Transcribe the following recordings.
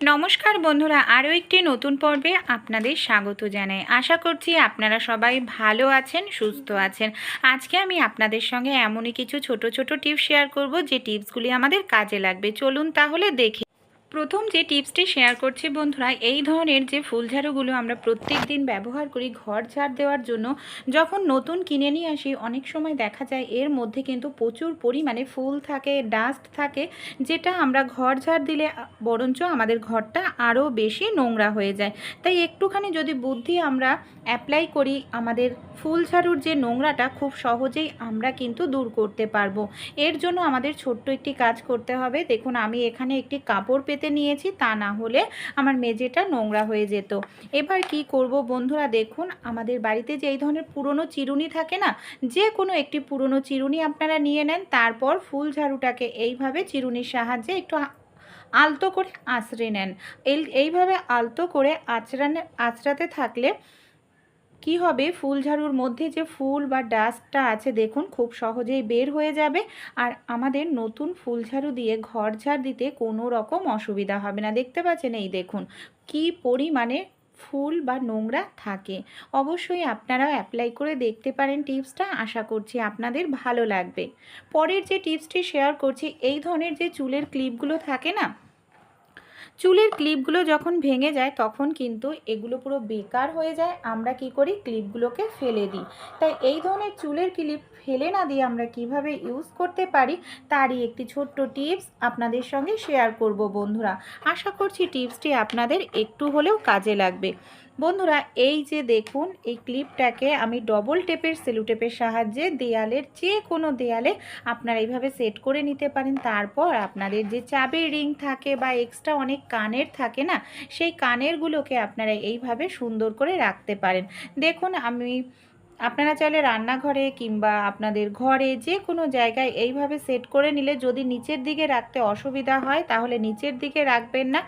নমস্কার বন্ধুরা, আরও একটি নতুন পর্বে আপনাদের স্বাগত জানাই। আশা করছি আপনারা সবাই ভালো আছেন, সুস্থ আছেন। আজকে আমি আপনাদের সঙ্গে এমনই কিছু ছোট ছোট টিপস শেয়ার করব যে টিপসগুলি আমাদের কাজে লাগবে। চলুন তাহলে দেখি প্রথম যে টিপসটি শেয়ার করছি বন্ধুরা, এই ধরনের যে ফুলঝাড়ুগুলো আমরা প্রত্যেক দিন ব্যবহার করি ঘর ঝাড় দেওয়ার জন্য, যখন নতুন কিনে নিয়ে আসি, অনেক সময় দেখা যায় এর মধ্যে কিন্তু প্রচুর পরিমাণে ফুল থাকে, ডাস্ট থাকে, যেটা আমরা ঘর ঝাড় দিলে বরঞ্চ আমাদের ঘরটা আরও বেশি নোংরা হয়ে যায়। তাই একটুখানি যদি বুদ্ধি আমরা অ্যাপ্লাই করি, আমাদের ফুল ঝাড়ুর যে নোংরাটা খুব সহজেই আমরা কিন্তু দূর করতে পারব। এর জন্য আমাদের ছোট্ট একটি কাজ করতে হবে। দেখুন, আমি এখানে একটি কাপড় পেতে নিয়েছি, তা না হলে আমার মেঝেটা নোংরা হয়ে যেত। এবার কি করব বন্ধুরা দেখুন, আমাদের বাড়িতে যে এই ধরনের পুরনো চিরুনি থাকে না, যে কোনো একটি পুরনো চিরুনি আপনারা নিয়ে নেন, তারপর ফুল ঝাড়ুটাকে এইভাবে চিরুনির সাহায্যে একটু আলতো করে আঁচড়ে নেন। এই, এইভাবে আলতো করে আঁচড়ানে, আঁচড়াতে থাকলে কি হবে? ফুল ঝাড়ুর মধ্যে যে ফুল বা ডাস্টটা আছে, দেখুন, খুব সহজেই বের হয়ে যাবে। আর আমাদের নতুন ফুল ঝাড়ু দিয়ে ঘর ঝাড় দিতে কোনো রকম অসুবিধা হবে না। দেখতে পাচ্ছেন এই দেখুন, কি পরিমাণে ফুল বা নোংরা থাকে। অবশ্যই আপনারাও অ্যাপ্লাই করে দেখতে পারেন টিপসটা। আশা করছি আপনাদের ভালো লাগবে। পরের যে টিপসটি শেয়ার করছি, এই ধরনের যে চুলের ক্লিপগুলো থাকে না চুলের ক্লিপগুলো যখন ভেঙে যায়, তখন কিন্তু এগুলো পুরো বেকার হয়ে যায়। আমরা কি করি? ক্লিপগুলোকে ফেলে দিই। তাই এই ধরনের চুলের ক্লিপ ফেলে না দিয়ে আমরা কীভাবে ইউজ করতে পারি, তারই একটি ছোট্ট টিপস আপনাদের সঙ্গে শেয়ার করব বন্ধুরা। আশা করছি টিপসটি আপনাদের একটু হলেও কাজে লাগবে। বন্ধুরা, এই যে দেখুন, এই ক্লিপটাকে আমি ডবল টেপের সেলু টেপের সাহায্যে দেয়ালের যে কোনো দেয়ালে আপনারা এইভাবে সেট করে নিতে পারেন। তারপর আপনাদের যে চাবির রিং থাকে বা এক্সট্রা অনেক কানের থাকে না, সেই কানেরগুলোকে আপনারা এইভাবে সুন্দর করে রাখতে পারেন। দেখুন, আমি আপনারা চাইলে রান্নাঘরে কিংবা আপনাদের ঘরে যে কোনো জায়গায় এইভাবে সেট করে নিলে যদি নিচের দিকে রাখতে অসুবিধা হয়, তাহলে নিচের দিকে রাখবেন না।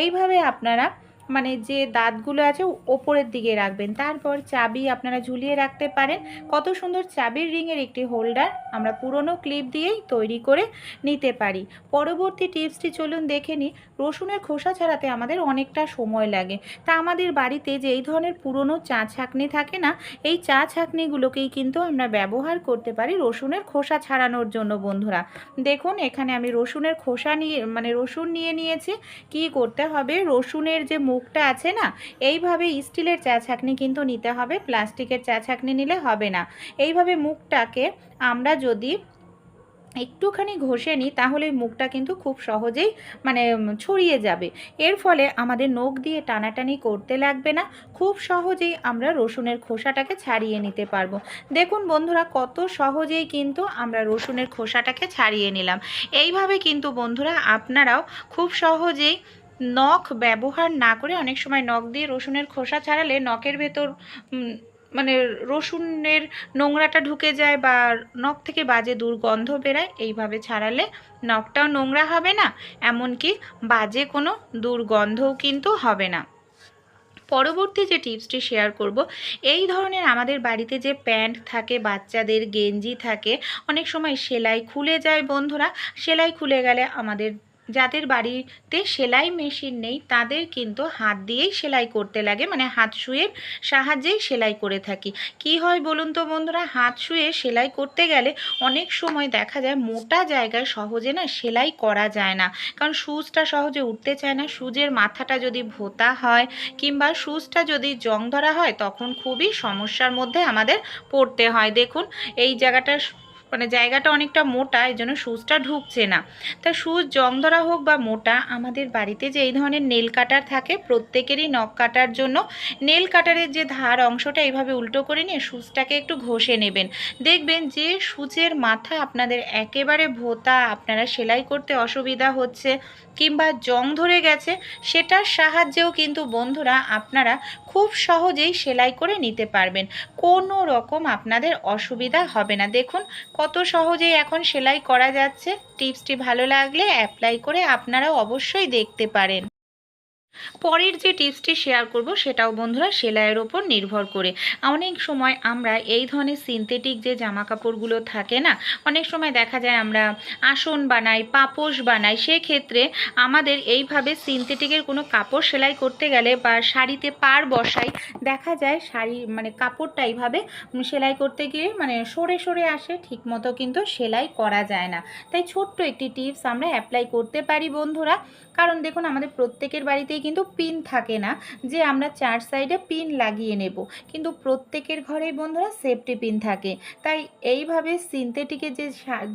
এইভাবে আপনারা মানে যে দাঁতগুলো আছে ওপরের দিকে রাখবেন। তারপর চাবি আপনারা ঝুলিয়ে রাখতে পারেন। কত সুন্দর চাবির রিংয়ের একটি হোল্ডার আমরা পুরনো ক্লিপ দিয়েই তৈরি করে নিতে পারি। পরবর্তী টিপসটি চলুন দেখে নিই। রসুনের খোসা ছাড়াতে আমাদের অনেকটা সময় লাগে। তা আমাদের বাড়িতে যে এই ধরনের পুরনো চা ছাঁকনি থাকে না, এই চা ছাঁকনিগুলোকেই কিন্তু আমরা ব্যবহার করতে পারি রসুনের খোসা ছাড়ানোর জন্য বন্ধুরা। দেখুন, এখানে আমি রসুনের খোসা নিয়ে মানে রসুন নিয়ে নিয়েছি। কি করতে হবে? রসুনের যে মুখটা আছে না এইভাবে স্টিলের চা ছাঁকনি কিন্তু নিতে হবে, প্লাস্টিকের চা ছাঁকনি নিলে হবে না। এইভাবে মুখটাকে আমরা যদি একটুখানি ঘষে নিই, তাহলে মুখটা কিন্তু খুব সহজেই মানে ছড়িয়ে যাবে। এর ফলে আমাদের নখ দিয়ে টানাটানি করতে লাগবে না, খুব সহজেই আমরা রসুনের খোসাটাকে ছাড়িয়ে নিতে পারব। দেখুন বন্ধুরা, কত সহজেই কিন্তু আমরা রসুনের খোসাটাকে ছাড়িয়ে নিলাম। এইভাবে কিন্তু বন্ধুরা, আপনারাও খুব সহজেই নখ ব্যবহার না করে অনেক সময় নখ দিয়ে রসুনের খোসা ছাড়ালে নখের ভেতর মানে রসুনের নোংরাটা ঢুকে যায় বা নখ থেকে বাজে দুর্গন্ধ বেরায়, এইভাবে ছাড়ালে নখটাও নোংরা হবে না, এমনকি বাজে কোনো দুর্গন্ধও কিন্তু হবে না। পরবর্তী যে টিপসটি শেয়ার করব, এই ধরনের আমাদের বাড়িতে যে প্যান্ট থাকে, বাচ্চাদের গেঞ্জি থাকে, অনেক সময় সেলাই খুলে যায় বন্ধুরা, সেলাই খুলে গেলে আমাদের যাদের বাড়িতে সেলাই মেশিন নেই, তাদের কিন্তু হাত দিয়েই সেলাই করতে লাগে। মানে হাত শুয়ের সাহায্যেই সেলাই করে থাকি। কি হয় বলুন তো বন্ধুরা, হাত শুয়ে সেলাই করতে গেলে অনেক সময় দেখা যায় মোটা জায়গায় সহজে না সেলাই করা যায় না। কারণ সুচটা সহজে উঠতে চায় না। সুচের মাথাটা যদি ভোতা হয় কিংবা সুচটা যদি জং ধরা হয়, তখন খুবই সমস্যার মধ্যে আমাদের পড়তে হয়। দেখুন, এই জায়গাটা মানে জায়গাটা অনেকটা মোটা, এই জন্য সুচটা ঢুকছে না। তা সুচ জং ধরা হোক বা মোটা, আমাদের বাড়িতে যে এই ধরনের নেল কাটার থাকে, প্রত্যেকেরই নখ কাটার জন্য নেল কাটারের যে ধার অংশটা এইভাবে উল্টো করে নিয়ে সুচটাকে একটু ঘষে নেবেন। দেখবেন যে সূচের মাথা আপনাদের একেবারে ভোতা, আপনারা সেলাই করতে অসুবিধা হচ্ছে কিংবা জং ধরে গেছে, সেটার সাহায্যেও কিন্তু বন্ধুরা আপনারা খুব সহজেই সেলাই করে নিতে পারবেন। কোনো রকম আপনাদের অসুবিধা হবে না। দেখুন কত সহজেই এখন সেলাই করা যাচ্ছে? টিপসটি ভালো লাগলে অ্যাপ্লাই করে আপনারা অবশ্যই দেখতে পারেন। পরের যে টিপসটি শেয়ার করব সেটাও বন্ধুরা সেলাইয়ের ওপর নির্ভর করে। অনেক সময় আমরা এই ধরনের সিনথেটিক যে জামা কাপড়গুলো থাকে না, অনেক সময় দেখা যায় আমরা আসন বানাই, পাপোশ বানাই, সেক্ষেত্রে আমাদের এইভাবে সিনথেটিকের কোনো কাপড় সেলাই করতে গেলে বা শাড়িতে পার বসাই, দেখা যায় শাড়ি মানে কাপড়টা এইভাবে সেলাই করতে গিয়ে মানে সরে সরে আসে, ঠিকমতো কিন্তু সেলাই করা যায় না। তাই ছোট্ট একটি টিপস আমরা অ্যাপ্লাই করতে পারি বন্ধুরা। কারণ দেখুন আমাদের প্রত্যেকের বাড়িতেই কিন্তু পিন থাকে না, যে আমরা চার সাইডে পিন লাগিয়ে নেব। কিন্তু প্রত্যেকের ঘরেই বন্ধুরা সেফটি পিন থাকে। তাই এইভাবে সিনথেটিকের যে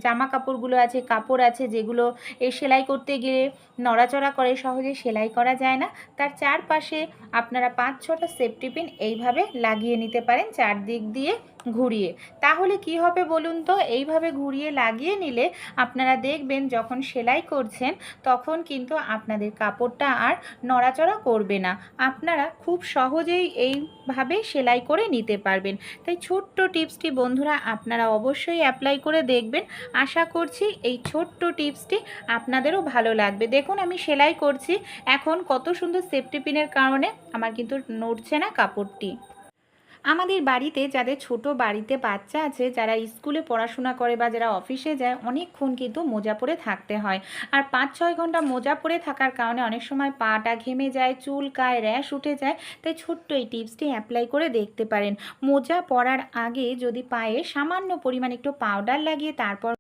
জামা কাপড়গুলো আছে, কাপড় আছে, যেগুলো এ সেলাই করতে গিয়ে নড়াচড়া করে, সহজে সেলাই করা যায় না, তার চারপাশে আপনারা পাঁচ ছটা সেফটি পিন এইভাবে লাগিয়ে নিতে পারেন, চারদিক দিয়ে ঘুরিয়ে। তাহলে কি হবে বলুন তো? এইভাবে ঘুরিয়ে লাগিয়ে নিলে আপনারা দেখবেন যখন সেলাই করছেন, তখন কিন্তু আপনাদের কাপড়টা আর নড়াচড়া করবে না। আপনারা খুব সহজেই এইভাবে সেলাই করে নিতে পারবেন। তাই ছোট্ট টিপসটি বন্ধুরা আপনারা অবশ্যই অ্যাপ্লাই করে দেখবেন। আশা করছি এই ছোট্ট টিপসটি আপনাদেরও ভালো লাগবে। দেখুন আমি সেলাই করছি। এখন কত সুন্দর সেফটি পিনের কারণে আমার কিন্তু নড়ছে না কাপড়টি। আমাদের বাড়িতে যাদের ছোট বাড়িতে বাচ্চা আছে, যারা স্কুলে পড়াশোনা করে বা যারা অফিসে যায়, অনেকক্ষণ কিন্তু মোজা পরে থাকতে হয়। আর পাঁচ ছয় ঘণ্টা মোজা পরে থাকার কারণে অনেক সময় পাটা ঘেমে যায়, চুল কায় র্যাশ উঠে যায়, তাই ছোট্ট এই টিপসটি অ্যাপ্লাই করে দেখতে পারেন। মোজা পরার আগে যদি পায়ে সামান্য পরিমাণ একটু পাউডার লাগিয়ে তারপর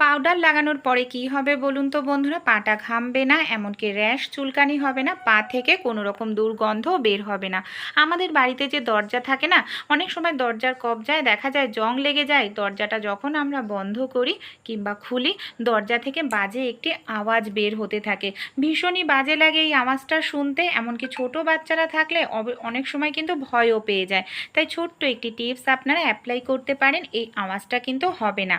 পাউডার লাগানোর পরে কি হবে বলুন তো বন্ধুরা? পাটা ঘামবে না, এমনকি র্যাশ চুলকানি হবে না, পা থেকে কোনো রকম দুর্গন্ধ বের হবে না। আমাদের বাড়িতে যে দরজা থাকে না, অনেক সময় দরজার কবজায় দেখা যায় জং লেগে যায়, দরজাটা যখন আমরা বন্ধ করি কিংবা খুলি, দরজা থেকে বাজে একটি আওয়াজ বের হতে থাকে। ভীষণই বাজে লাগে এই আওয়াজটা শুনতে, এমনকি ছোট বাচ্চারা থাকলে অনেক সময় কিন্তু ভয়ও পেয়ে যায়। তাই ছোট্ট একটি টিপস আপনারা অ্যাপ্লাই করতে পারেন, এই আওয়াজটা কিন্তু হবে না।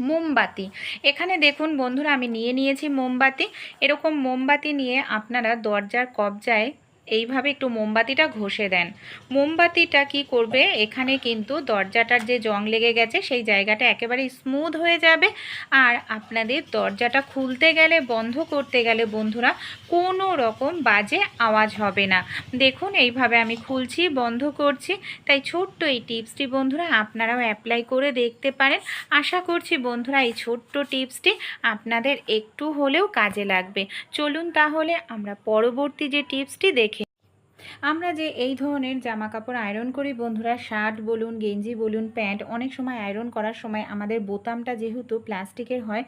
মোমবাতি। এখানে দেখুন বন্ধুরা আমি নিয়ে নিয়েছি মোমবাতি। এরকম মোমবাতি নিয়ে আপনারা দরজার কবজায় এইভাবে একটু মোমবাতিটা ঘষে দেন। মোমবাতিটা কি করবে? এখানে কিন্তু দরজাটার যে জং লেগে গেছে, সেই জায়গাটা একেবারে স্মুথ হয়ে যাবে। আর আপনাদের দরজাটা খুলতে গেলে, বন্ধ করতে গেলে বন্ধুরা, কোনো রকম বাজে আওয়াজ হবে না। দেখুন, এইভাবে আমি খুলছি, বন্ধ করছি। তাই ছোট্ট এই টিপসটি বন্ধুরা, আপনারাও অ্যাপ্লাই করে দেখতে পারেন। আশা করছি বন্ধুরা, এই ছোট্ট টিপসটি আপনাদের একটু হলেও কাজে লাগবে। চলুন তাহলে আমরা পরবর্তী যে টিপসটি দেখে আমরা যে এই ধরনের জামা কাপড় আয়রন করি, বন্ধুরা শার্ট বলুন, গেঞ্জি বলুন প্যান্ট অনেক সময় আয়রন করার সময় আমাদের বোতামটা যেহেতু প্লাস্টিকের হয়,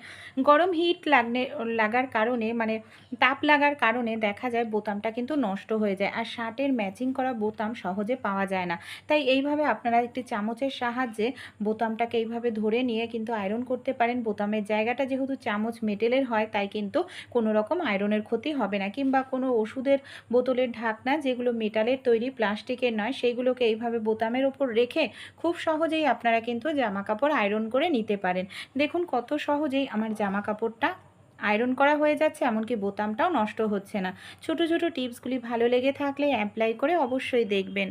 গরম হিট লাগনে, লাগার কারণে মানে তাপ লাগার কারণে দেখা যায় বোতামটা কিন্তু নষ্ট হয়ে যায়। আর শার্টের ম্যাচিং করা বোতাম সহজে পাওয়া যায় না। তাই এইভাবে আপনারা একটি চামচের সাহায্যে বোতামটাকে এইভাবে ধরে নিয়ে কিন্তু আয়রন করতে পারেন। বোতামের জায়গাটা যেহেতু চামচ মেটেলের হয়, তাই কিন্তু কোনো রকম আয়রনের ক্ষতি হবে না। কিংবা কোনো ওষুধের বোতলের ঢাকনা যেগুলো মেটালের তৈরি, প্লাস্টিকের নয় সেইগুলোকে এইভাবে বোতামের ওপর রেখে খুব সহজেই আপনারা কিন্তু জামা কাপড় আয়রন করে নিতে পারেন। দেখুন কত সহজেই আমার জামা কাপড়টা আয়রন করা হয়ে যাচ্ছে, এমনকি বোতামটাও নষ্ট হচ্ছে না। ছোট ছোট টিপসগুলি ভালো লেগে থাকলে অ্যাপ্লাই করে অবশ্যই দেখবেন।